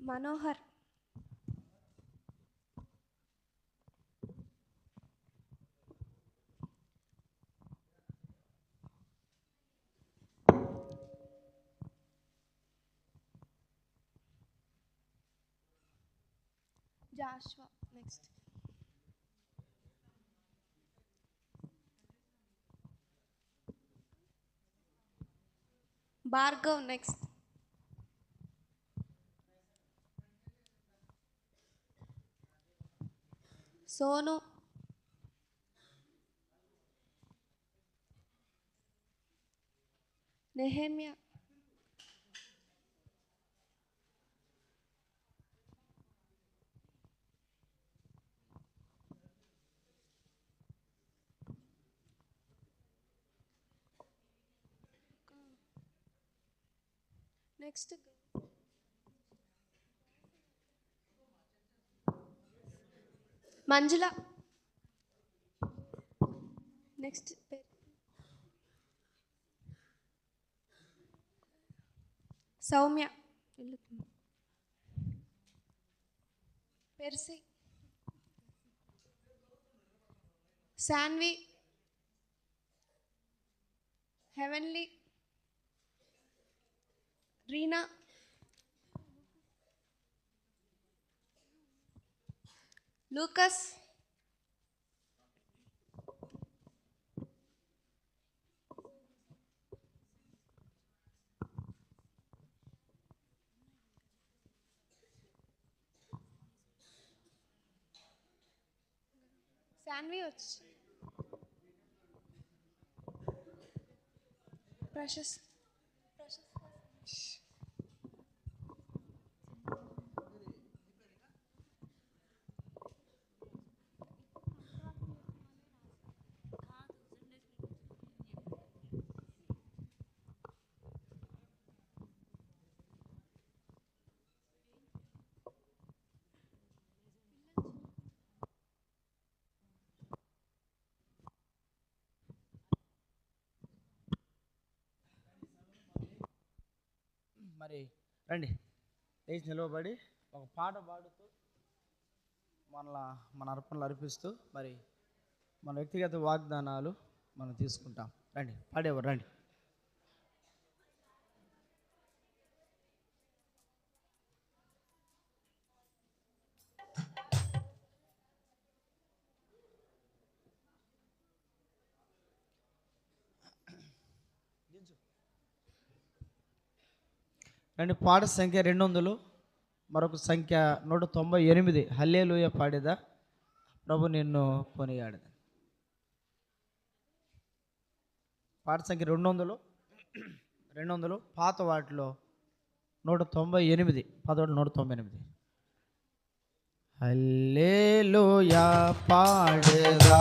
Manohar Joshua next Bhargav next Sonu. Nehemia. Next to go. Manjula next పేరు Soumya Percy Saanvi heavenly Lucas. Sandwich. Precious. మరి రండి. లేచి నిలవబడి ఒక పాట పాడుతూ మన మన అర్పణలు అర్పిస్తూ మరి మన వ్యక్తిగత వాగ్దానాలు మనం తీసుకుంటాం. రండి పాడేవారు రండి. అండ్ పాట సంఖ్య రెండు వందలు మరొక సంఖ్య నూట తొంభై ఎనిమిది. హల్లేలుయ పాడేదా? ప్రభు నిన్ను కొనియాడదా. పాట సంఖ్య రెండు వందలు రెండు వందలు పాత వాటిలో నూట తొంభై ఎనిమిది పదకొండు నూట తొంభై ఎనిమిది. హల్లేలుయా పాడేదా?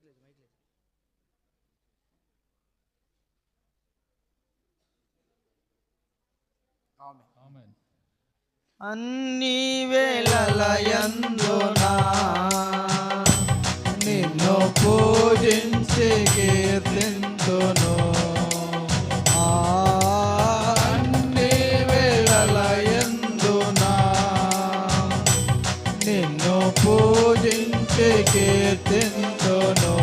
మైక్ లేదు మైక్ లేదు. అన్ని వేళల యందునా నిన్ను పూజించి కీర్తింతును. నిన్ను పూజించి కీర్తింతును.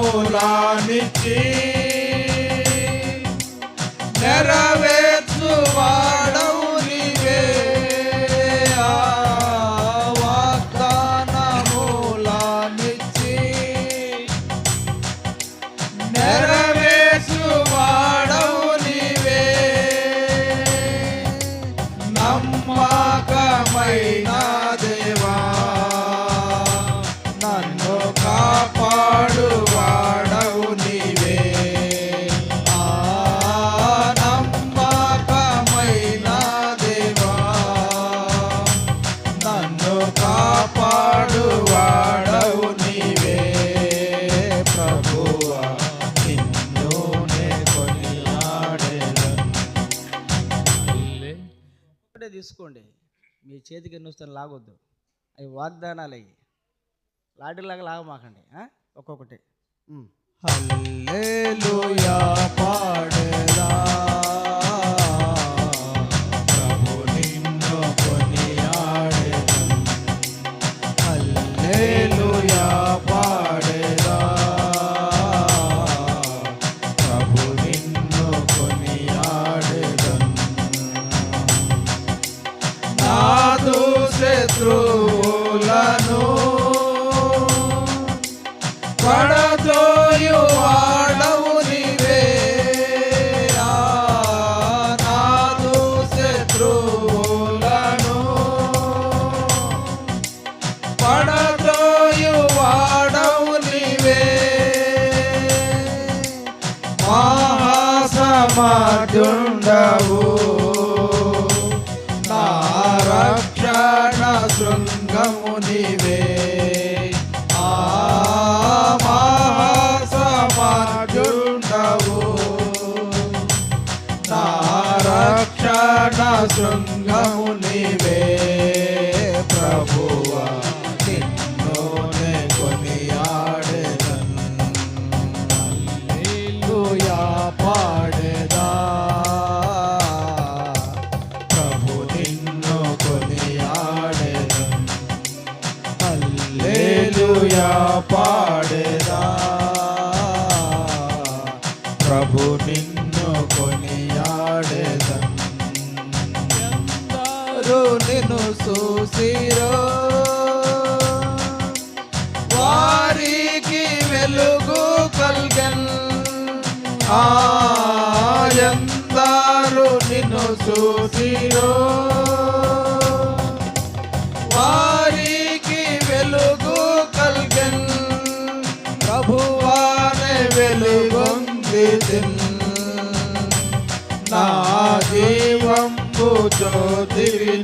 వాగ్దానములానిచ్చి నెరవ చేతికి ఎన్ని వస్తాను లాగొద్దు. అవి వాగ్దానాలు అవి లాటిలాగా లాగమాకండి ఒక్కొక్కటి. పాడేలా. మాటుండవు నా రక్షణ శృంగము నీవే. మాటుండవు నా రక్షణ శృంగ నిన్ను చూసిరో వారికి వెలుగు కల్గన్. ప్రభువానే వెలుగొంది నా జీవంపు జ్యోతివి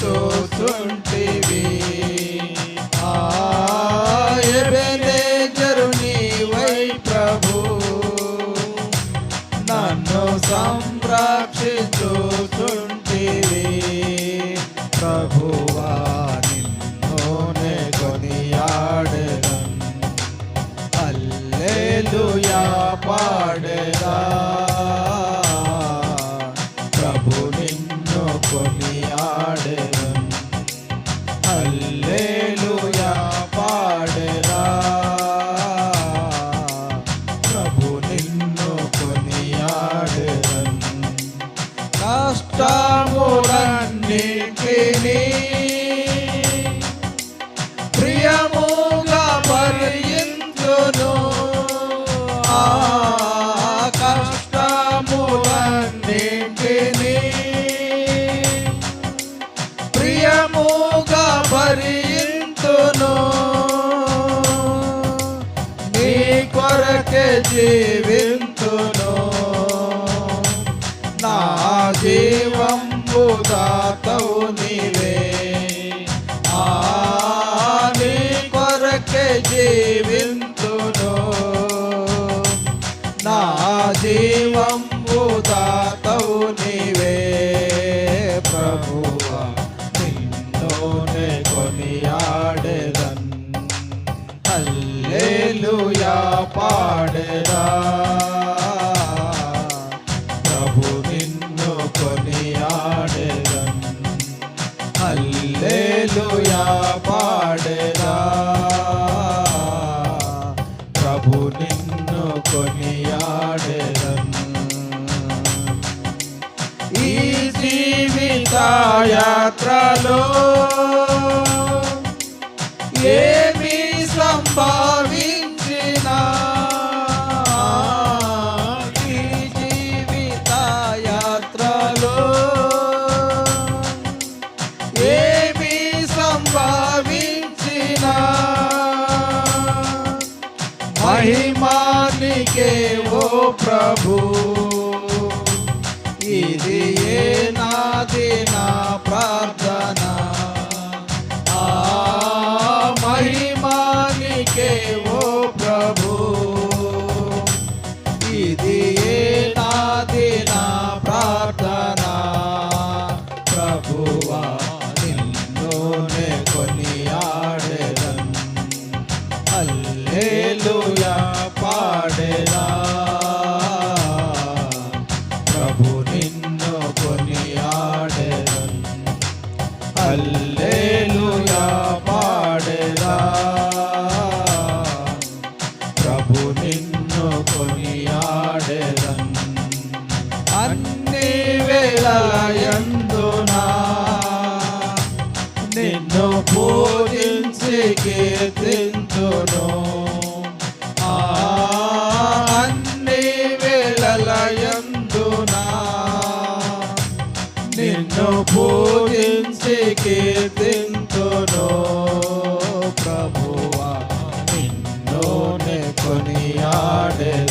చూస్తుంటివి. ఆయబెనేజరు నీవై ప్రభు నన్ను సంరక్షిస్తూ ఈ జీవిత యాత్రలో ఏమి ప్రార్థన. garden.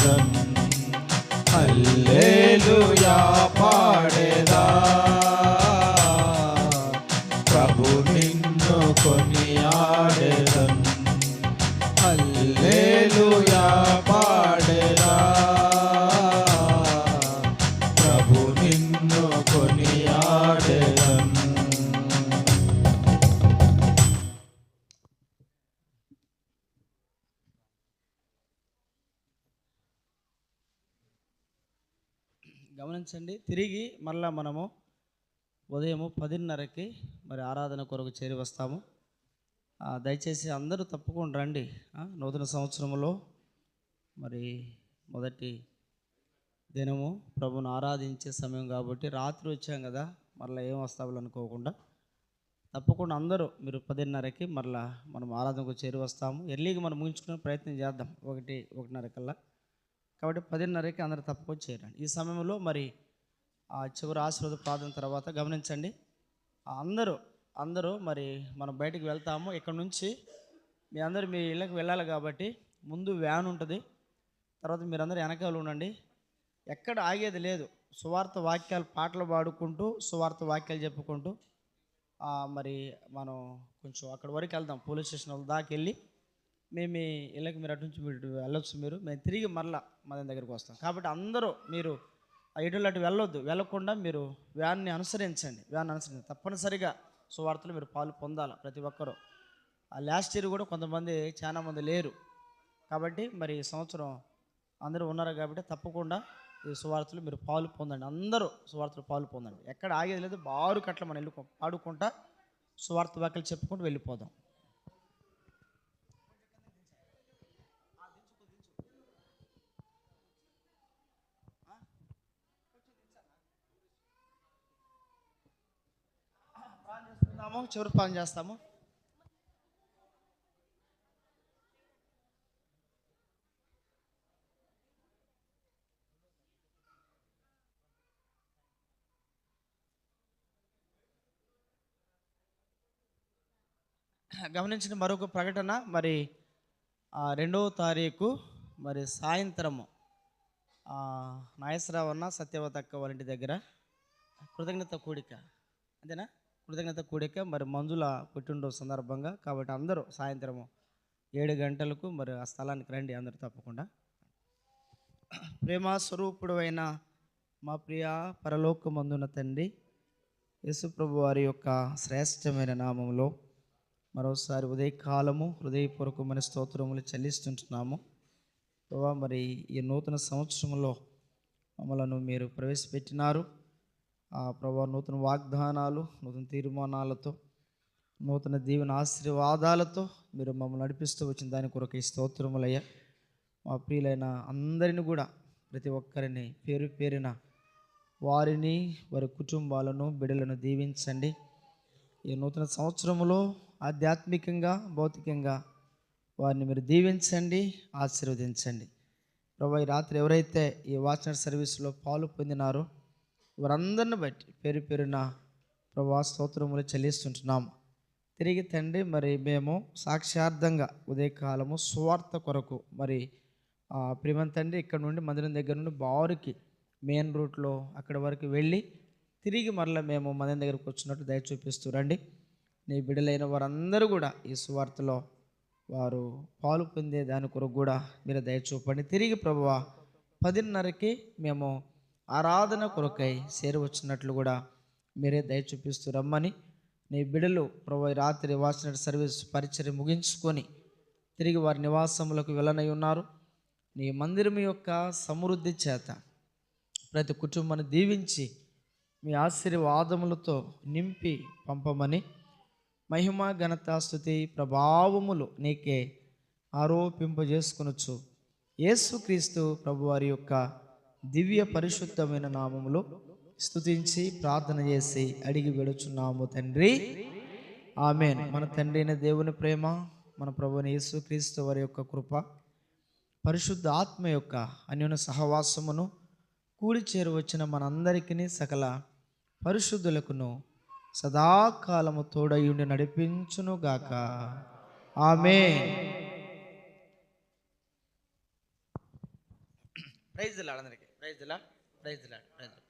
గమనించండి తిరిగి మళ్ళా మనము ఉదయం పదిన్నరకి మరి ఆరాధన కొరకు చేరి వస్తాము. దయచేసి అందరూ తప్పకుండా రండి. నూతన సంవత్సరంలో మరి మొదటి దినము ప్రభుని ఆరాధించే సమయం కాబట్టి రాత్రి వచ్చాం కదా మరలా ఏం వస్తావులు అనుకోకుండా తప్పకుండా అందరూ మీరు పదిన్నరకి మరలా మనం ఆరాధనకు చేరి వస్తాము. ఎర్లీగా మనం ముగించుకునే ప్రయత్నం చేద్దాం ఒకటి ఒకటిన్నర కల్లా. కాబట్టి పదిన్నరకి అందరూ తప్పకుండా చేరండి. ఈ సమయంలో మరి చివరి ఆశీర్వాద ప్రార్థన తర్వాత గమనించండి. అందరూ అందరూ మరి మనం బయటికి వెళ్తాము. ఇక్కడ నుంచి మీ అందరూ మీ ఇళ్ళకి వెళ్ళాలి కాబట్టి ముందు వ్యాన్ ఉంటుంది. తర్వాత మీరందరూ వెనకాల ఉండండి. ఎక్కడ ఆగేది లేదు. సువార్త వాక్యాలు పాటలు పాడుకుంటూ సువార్త వాక్యాలు చెప్పుకుంటూ మరి మనం కొంచెం అక్కడ వరకు వెళ్దాం. పోలీస్ స్టేషన్ దాకా వెళ్ళి మేము మీ ఇళ్ళకి మీరు అటు నుంచి మీరు వెళ్ళొచ్చు మీరు. మేము తిరిగి మరలా మా దగ్గరికి వస్తాం. కాబట్టి అందరూ మీరు ఆ అటు వెళ్ళొద్దు. వెళ్ళకుండా మీరు వ్యాన్ని అనుసరించండి. వ్యాన్ అనుసరించండి. తప్పనిసరిగా సువార్తలు మీరు పాలు పొందాలి ప్రతి ఒక్కరూ. ఆ లాస్ట్ ఇయర్ కూడా కొంతమంది చాలా మంది లేరు. కాబట్టి మరి ఈ సంవత్సరం అందరూ ఉన్నారు కాబట్టి తప్పకుండా ఈ సువార్తలు మీరు పాలు పొందండి. అందరూ సువార్తలు పాలు పొందండి. ఎక్కడ ఆగేది లేదు. బారు కట్ల మనం వెళ్ళి పాడుకుంటా సువార్త వాక్యలు చెప్పుకుంటూ వెళ్ళిపోదాం ప్రార్థన చేసుకుందాము చేస్తాము చివరి పని చేస్తాము. గమనించిన మరొక ప్రకటన మరి ఆ, రెండవ తారీఖు మరి సాయంత్రము ఆ, నాగేశ్వరరావు అన్న సత్యవతక్క వాళ్ళ ఇంటి దగ్గర కృతజ్ఞత కూడిక అంతేనా? కృతజ్ఞత కూడిక మరి మంజుల పుట్టినరోజు సందర్భంగా కాబట్టి అందరూ సాయంత్రము ఏడు గంటలకు మరి ఆ స్థలానికి రండి అందరూ తప్పకుండా. ప్రేమ స్వరూపుడు అయిన మా ప్రియ పరలోకమందున తండ్రి యేసుప్రభు వారి యొక్క శ్రేష్టమైన నామములో మరోసారి ఉదయకాలము హృదయపూర్వకమైన స్తోత్రములు చెల్లిస్తుంటున్నాము. ప్రభా మరి ఈ నూతన సంవత్సరంలో మమ్మలను మీరు ప్రవేశపెట్టినారు. ప్రభా నూతన వాగ్దానాలు నూతన తీర్మానాలతో నూతన దీవెన ఆశీర్వాదాలతో మీరు మమ్మల్ని నడిపిస్తూ వచ్చిన దాని కొరకు ఈ స్తోత్రములయ్యా మా ప్రియులైన అందరిని కూడా ప్రతి ఒక్కరిని పేరు పేరిన వారిని వారి కుటుంబాలను బిడలను దీవించండి. ఈ నూతన సంవత్సరంలో ఆధ్యాత్మికంగా భౌతికంగా వారిని మీరు దీవించండి ఆశీర్వదించండి. ప్రభా ఈ రాత్రి ఎవరైతే ఈ వాచనర్ సర్వీస్లో పాలు పొందినారో వారందరిని బట్టి పేరు పేరున ప్రభా స్తోత్రములు చెల్లిస్తుంటున్నాము తిరిగి తండ్రి మరి మేము సాక్ష్యార్థంగా ఉదయకాలము స్వార్థ కొరకు మరి ఆ, తండ్రి ఇక్కడ నుండి మందిరం దగ్గర నుండి బారుకి మెయిన్ రూట్లో అక్కడి వరకు వెళ్ళి తిరిగి మరలా మేము మందిరం దగ్గరకు వచ్చినట్టు దయ చూపిస్తూ రండి. నీ బిడ్డలైన వారందరూ కూడా ఈ సువార్తలో వారు పాలు పొందే దాని కొరకు కూడా మీరు దయ చూపండి. తిరిగి ప్రభువ పదిన్నరకి మేము ఆరాధన కొరకై చేరవచ్చినట్లు కూడా మీరే దయ చూపిస్తూ రమ్మని. నీ బిడలు ప్రభు రాత్రి వాసిన సర్వీస్ పరిచయం ముగించుకొని తిరిగి వారి నివాసములకు వెళ్ళనై ఉన్నారు. నీ మందిరం యొక్క సమృద్ధి చేత ప్రతి కుటుంబాన్ని దీవించి మీ ఆశీర్వాదములతో నింపి పంపమని మహిమ ఘనత స్థుతి ప్రభావములు నీకే ఆరోపింపజేసుకొనొచ్చు యేసుక్రీస్తు ప్రభువారి యొక్క దివ్య పరిశుద్ధమైన నామములో స్థుతించి ప్రార్థన చేసి అడిగి వెడుచున్నాము తండ్రి. ఆమెన్. మన తండ్రి అయిన దేవుని ప్రేమ మన ప్రభుని యేసుక్రీస్తు వారి యొక్క కృప పరిశుద్ధ ఆత్మ యొక్క అన్యోన్య సహవాసమును కూడి చేరువచ్చిన మనందరికీ సకల పరిశుద్ధులకును సదాకాలము తోడయుండి నడిపించును గాక. ఆమె ప్రైజ్ అందరికీ. ప్రైజ్ లాడ్ ప్రైజ్ లాడ్ ప్రైజ్ లాడ్